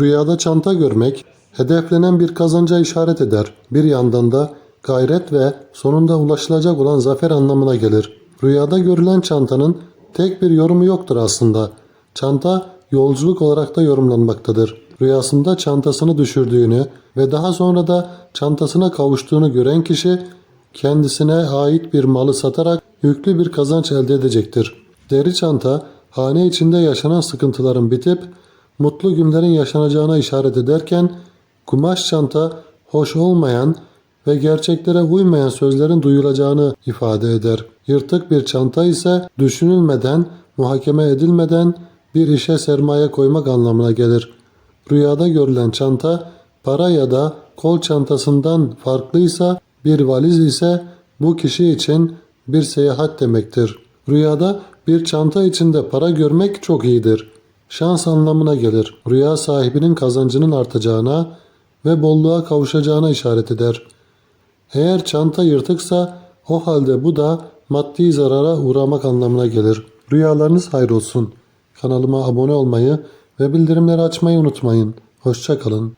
Rüyada çanta görmek, hedeflenen bir kazanca işaret eder. Bir yandan da gayret ve sonunda ulaşılacak olan zafer anlamına gelir. Rüyada görülen çantanın tek bir yorumu yoktur aslında. Çanta yolculuk olarak da yorumlanmaktadır. Rüyasında çantasını düşürdüğünü ve daha sonra da çantasına kavuştuğunu gören kişi kendisine ait bir malı satarak yüklü bir kazanç elde edecektir. Deri çanta hane içinde yaşanan sıkıntıların bitip mutlu günlerin yaşanacağına işaret ederken kumaş çanta hoş olmayan ve gerçeklere uymayan sözlerin duyulacağını ifade eder. Yırtık bir çanta ise düşünülmeden, muhakeme edilmeden bir işe sermaye koymak anlamına gelir. Rüyada görülen çanta para ya da kol çantasından farklıysa bir valiz ise bu kişi için bir seyahat demektir. Rüyada bir çanta içinde para görmek çok iyidir. Şans anlamına gelir. Rüya sahibinin kazancının artacağına ve bolluğa kavuşacağına işaret eder. Eğer çanta yırtıksa o halde bu da maddi zarara uğramak anlamına gelir. Rüyalarınız hayrolsun. Kanalıma abone olmayı ve bildirimleri açmayı unutmayın. Hoşçakalın.